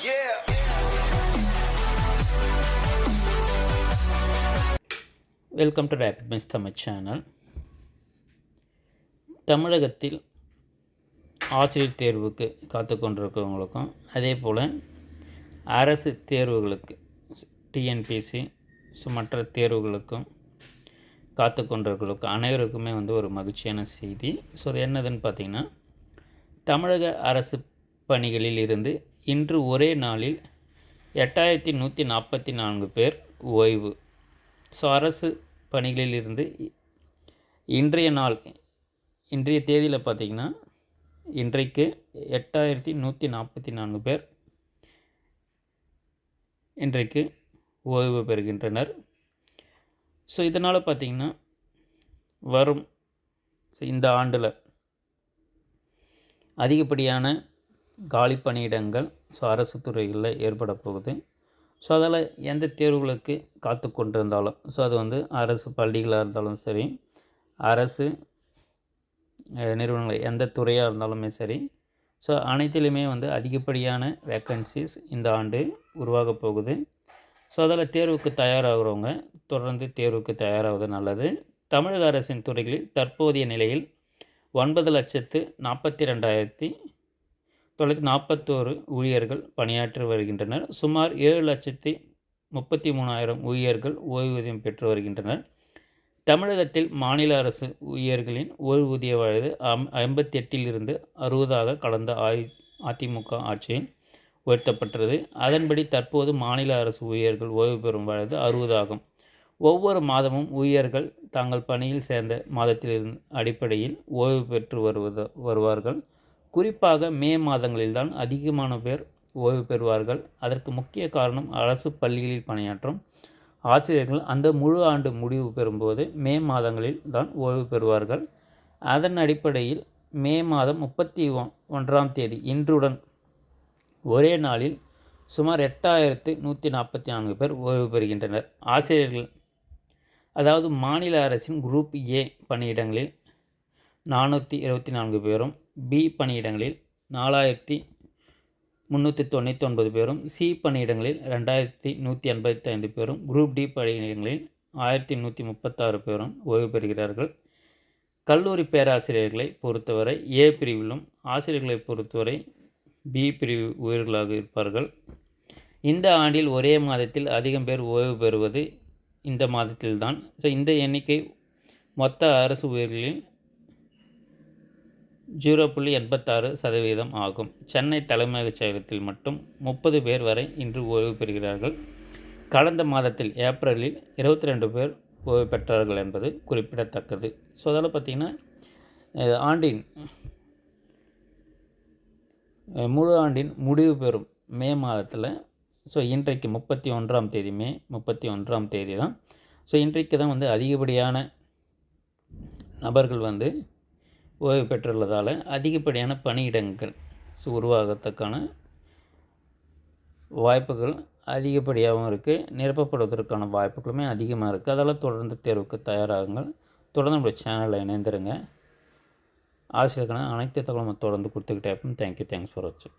Yeah. Welcome to rapid miss Tamil channel தமிழகத்தில் ஆசிரியர் தேர்வுக்கு காத்து கொண்டிருக்கிறவங்களுக்கும் அதே போல் அரசு தேர்வுகளுக்கு டிஎன்பிசி மற்ற தேர்வுகளுக்கும் காத்து கொண்டிருக்கிறவங்களுக்கும் அனைவருக்குமே வந்து ஒரு மகிழ்ச்சியான செய்தி ஸோ அது என்னதுன்னு பார்த்திங்கன்னா தமிழக அரசு பணிகளில் இருந்து இன்று ஒரே நாளில் எட்டாயிரத்தி நூற்றி நாற்பத்தி நான்கு பேர் ஓய்வு. ஸோ அரசு பணிகளில் இருந்து இன்றைய நாள் இன்றைய தேதியில் பார்த்திங்கன்னா இன்றைக்கு எட்டாயிரத்தி நூற்றி நாற்பத்தி நான்கு பேர் இன்றைக்கு ஓய்வு பெறுகின்றனர். ஸோ இதனால் பார்த்திங்கன்னா வரும். ஸோ இந்த ஆண்டில் அதிகப்படியான காலி பணியிடங்கள் ஸோ அரசு துறைகளில் ஏற்பட போகுது. ஸோ அதில் எந்த தேர்வுகளுக்கு காத்து கொண்டிருந்தாலும் ஸோ அது வந்து அரசு பள்ளிகளாக இருந்தாலும் சரி அரசு நிறுவனங்கள் எந்த துறையாக இருந்தாலுமே சரி ஸோ அனைத்திலுமே வந்து அதிகப்படியான வேக்கன்சிஸ் இந்த ஆண்டு உருவாக போகுது. ஸோ அதில் தேர்வுக்கு தயாராகிறவங்க தொடர்ந்து தேர்வுக்கு தயாராவது நல்லது. தமிழக அரசின் துறைகளில் தற்போதைய நிலையில் ஒன்பது லட்சத்து நாற்பத்தி ரெண்டாயிரத்தி தொள்ளாயிரத்தி நாற்பத்தோரு ஊழியர்கள் பணியாற்றி வருகின்றனர். சுமார் ஏழு லட்சத்தி முப்பத்தி மூணாயிரம் ஊழியர்கள் ஓய்வூதியம் பெற்று வருகின்றனர். தமிழகத்தில் மாநில அரசு ஊழியர்களின் ஓய்வூதிய வயது அம் ஐம்பத்தி எட்டிலிருந்து அறுபதாக கடந்த ஆய் அதிமுக ஆட்சியில் உயர்த்தப்பட்டது. அதன்படி தற்போது மாநில அரசு ஊழியர்கள் ஓய்வு பெறும் வயது அறுபதாகும். ஒவ்வொரு மாதமும் ஊழியர்கள் தாங்கள் பணியில் சேர்ந்த மாதத்திலிருந்து அடிப்படையில் ஓய்வு பெற்று வருவது வருவார்கள். குறிப்பாக மே மாதங்களில்தான் அதிகமான பேர் ஓய்வு பெறுவார்கள். அதற்கு முக்கிய காரணம் அரசு பள்ளிகளில் பணியாற்றும் ஆசிரியர்கள். அந்த முழு ஆண்டு முடிவு பெறும்போது மே மாதங்களில் தான் ஓய்வு பெறுவார்கள். அதன் அடிப்படையில் மே மாதம் முப்பத்தி ஒன்றாம் தேதி இன்றுடன் ஒரே நாளில் சுமார் எட்டாயிரத்து நூற்றி நாற்பத்தி நான்கு பேர் ஓய்வு பெறுகின்றனர். ஆசிரியர்கள் அதாவது மாநில அரசின் குரூப் ஏ பணியிடங்களில் நானூற்றி இருபத்தி நான்கு பேரும் பி பணியிடங்களில் நாலாயிரத்தி முந்நூற்றி தொண்ணூற்றி ஒன்பது பேரும் சி பணியிடங்களில் ரெண்டாயிரத்தி நூற்றி எண்பத்தி ஐந்து பேரும் குரூப் டி பணியிடங்களில் ஆயிரத்தி நூற்றி முப்பத்தாறு பேரும் ஓய்வு பெறுகிறார்கள். கல்லூரி பேராசிரியர்களை பொறுத்தவரை ஏ பிரிவிலும் ஆசிரியர்களை பொறுத்தவரை பி பிரிவு உயிர்களாக இருப்பார்கள். இந்த ஆண்டில் ஒரே மாதத்தில் அதிகம் பேர் ஓய்வு பெறுவது இந்த மாதத்தில்தான். ஸோ இந்த எண்ணிக்கை மொத்த அரசு உயிர்களில் ஜீரோ புள்ளி எண்பத்தாறு சதவீதம் ஆகும். சென்னை தலைமையகச் செயலகத்தில் மட்டும் முப்பது பேர் வரை இன்று ஓய்வு பெறுகிறார்கள். கடந்த மாதத்தில் ஏப்ரலில் இருபத்தி ரெண்டு பேர் ஓய்வு பெற்றார்கள் என்பது குறிப்பிடத்தக்கது. ஸோ அதில் பார்த்திங்கன்னா ஆண்டின் முழு ஆண்டின் முடிவு பெறும் மே மாதத்தில் ஸோ இன்றைக்கு முப்பத்தி ஒன்றாம் தேதி மே முப்பத்தி ஒன்றாம் தேதி தான். ஸோ இன்றைக்கு தான் வந்து அதிகப்படியான நபர்கள் வந்து ஓய்வு பெற்றுள்ளதால் அதிகப்படியான பணியிடங்கள் ஸோ உருவாகத்தக்கான வாய்ப்புகள் அதிகப்படியாகவும் இருக்குது நிரப்பப்படுவதற்கான வாய்ப்புகளுமே அதிகமாக இருக்குது அதெல்லாம் தொடர்ந்து தேர்வுக்கு தயாராகுங்கள். தொடர்ந்து நம்மளுடைய சேனலில் இணைந்துருங்க. ஆசிரியருக்கான அனைத்து தகவலும் தொடர்ந்து கொடுத்துக்கிட்டே இருப்போம். தேங்க்யூ தேங்க்ஸ் ஃபார் வாட்சிங்